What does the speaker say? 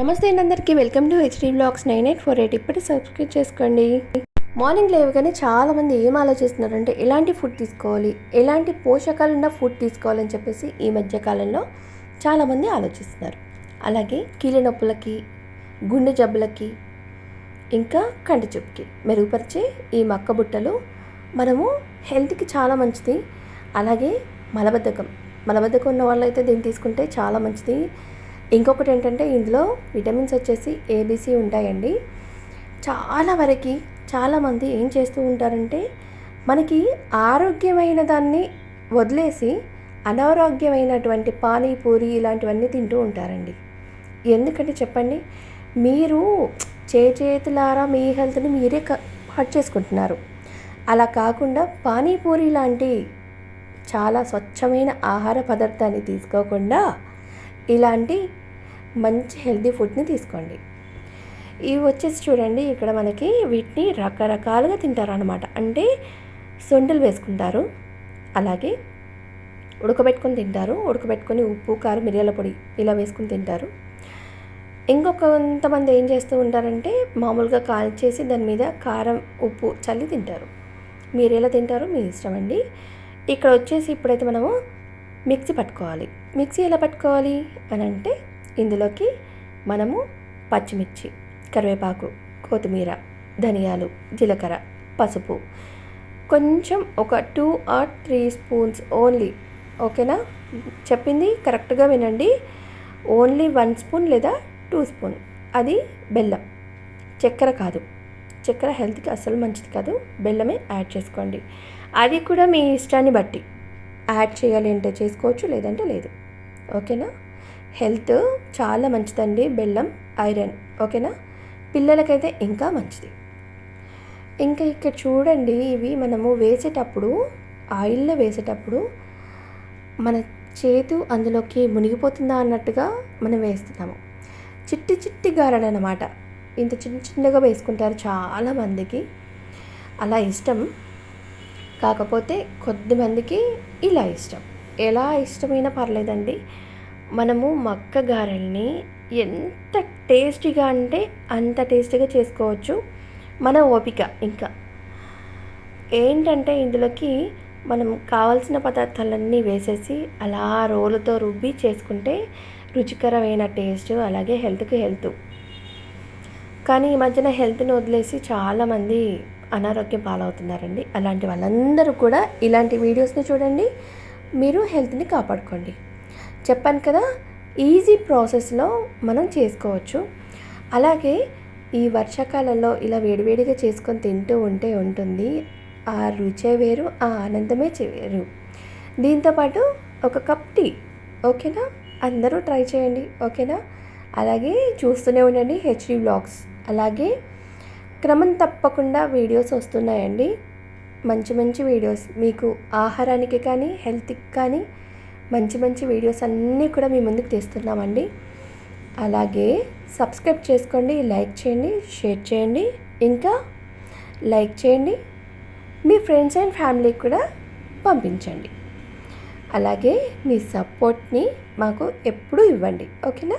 నమస్తే అండి అందరికీ. Welcome to HD blogs nine eight four eight. ఇప్పటి సబ్స్క్రైబ్ చేసుకోండి. మార్నింగ్ లేవగానే చాలామంది ఏం ఆలోచిస్తున్నారంటే ఎలాంటి ఫుడ్ తీసుకోవాలి? ఎలాంటి పోషకాలు ఉన్న ఫుడ్ తీసుకోవాలని చెప్పేసి ఈ మధ్యకాలంలో చాలామంది ఆలోచిస్తున్నారు. అలాగే కీళ్ళ నొప్పులకి గుండె జబ్బులకి ఇంకా కంటి చూపుకి మెరుగుపరిచే ఈ మక్క బుట్టలు మనము హెల్త్కి చాలా మంచిది. అలాగే మలబద్ధకం. మలబద్ధకం ఉన్న వాళ్ళైతే దీన్ని తీసుకుంటే చాలా మంచిది. ఇంకొకటి ఏంటంటే ఇందులో విటమిన్స్ వచ్చేసి ఏబీసీ ఉంటాయండి. చాలా వరకు చాలామంది ఏం చేస్తూ ఉంటారంటే మనకి ఆరోగ్యమైన దాన్ని వదిలేసి అనారోగ్యమైనటువంటి పానీపూరి ఇలాంటివన్నీ తింటూ ఉంటారండి. ఎందుకంటే చెప్పండి మీరు చేతులారా మీ హెల్త్ని మీరే హట్ చేసుకుంటున్నారు. అలా కాకుండా పానీపూరి లాంటి చాలా స్వచ్ఛమైన ఆహార పదార్థాన్ని తీసుకోకుండా ఇలాంటి మంచి హెల్దీ ఫుడ్ని తీసుకోండి. ఇవి వచ్చేసి చూడండి ఇక్కడ మనకి వీటిని రకరకాలుగా తింటారు అనమాట అంటే సొంటలు వేసుకుంటారు అలాగే ఉడకబెట్టుకొని తింటారు. ఉడకబెట్టుకొని ఉప్పు కారం మిరియాల పొడి ఇలా వేసుకుని తింటారు. ఇంకొక కొంతమంది ఏం చేస్తూ ఉంటారంటే మామూలుగా కాల్చేసి దాని మీద కారం ఉప్పు చల్లి తింటారు. మీరు ఎలా తింటారో మీ ఇష్టం అండి. ఇక్కడ వచ్చేసి ఇప్పుడైతే మనము మిక్సీ పట్టుకోవాలి. మిక్సీ ఎలా పట్టుకోవాలి అని అంటే ఇందులోకి మనము పచ్చిమిర్చి కరివేపాకు కొత్తిమీర ధనియాలు జీలకర్ర పసుపు. కొంచెం ఒక two or three spoons only. ఓకేనా? చెప్పింది కరెక్ట్గా వినండి. ఓన్లీ వన్ స్పూన్ లేదా టూ స్పూన్. అది బెల్లం. చక్కెర కాదు. చక్కెర హెల్త్కి అస్సలు మంచిది కాదు. బెల్లమే యాడ్ చేసుకోండి. అది కూడా మీ ఇష్టాన్ని బట్టి. యాడ్ చేయాలి అంటే చేసుకోవచ్చు లేదంటే లేదు. ఓకేనా? హెల్త్ చాలా మంచిదండి. బెల్లం ఐరన్ ఓకేనా? పిల్లలకైతే ఇంకా మంచిది. ఇంకా ఇక్కడ చూడండి ఇవి మనము వేసేటప్పుడు ఆయిల్లో వేసేటప్పుడు మన చేతు అందులోకి మునిగిపోతుందా అన్నట్టుగా మనం వేస్తున్నాము. చిట్టి చిట్టి గారెలు అనమాట ఇంత చిన్న చిన్నగా వేసుకుంటారు చాలామందికి అలా ఇష్టం. కాకపోతే కొద్దిమందికి ఇలా ఇష్టం. ఎలా ఇష్టమైనా పర్లేదండి. మనము మక్క గారెల్ని ఎంత టేస్టీగా అంటే అంత టేస్టీగా చేసుకోవచ్చు. మన ఓపిక ఇంకా. ఏంటంటే ఇందులోకి మనం కావాల్సిన పదార్థాలన్నీ వేసేసి అలా రోలుతో రుబ్బి చేసుకుంటే రుచికరమైన టేస్ట్ అలాగే హెల్త్కి హెల్త్. కానీ ఈ మధ్యన హెల్త్ని వదిలేసి చాలామంది అనారోగ్యం పాలవుతున్నారండి. అలాంటి వాళ్ళందరూ కూడా ఇలాంటి వీడియోస్ని చూడండి. మీరు హెల్త్ని కాపాడుకోండి. చెప్పాను కదా ఈజీ ప్రాసెస్లో మనం చేసుకోవచ్చు. అలాగే ఈ వర్షాకాలంలో ఇలా వేడివేడిగా చేసుకొని తింటూ ఉంటే ఉంటుంది. ఆ రుచే వేరు ఆ ఆనందమే వేరు. దీంతోపాటు ఒక కప్ టీ ఓకేనా? అందరూ ట్రై చేయండి ఓకేనా? అలాగే చూస్తూనే ఉండండి హెచ్డి బ్లాగ్స్ అలాగే క్రమం తప్పకుండా వీడియోస్ వస్తున్నాయండి. మంచి మంచి వీడియోస్. మీకు ఆహారానికి కానీ హెల్త్కి కానీ మంచి మంచి వీడియోస్ అన్నీ కూడా మీ ముందుకు తీస్తున్నామండి. అలాగే సబ్స్క్రైబ్ చేసుకోండి లైక్ చేయండి షేర్ చేయండి. ఇంకా లైక్ చేయండి మీ ఫ్రెండ్స్ అండ్ ఫ్యామిలీకి కూడా పంపించండి. అలాగే మీ సపోర్ట్ని మాకు ఎప్పుడూ ఇవ్వండి. ఓకేనా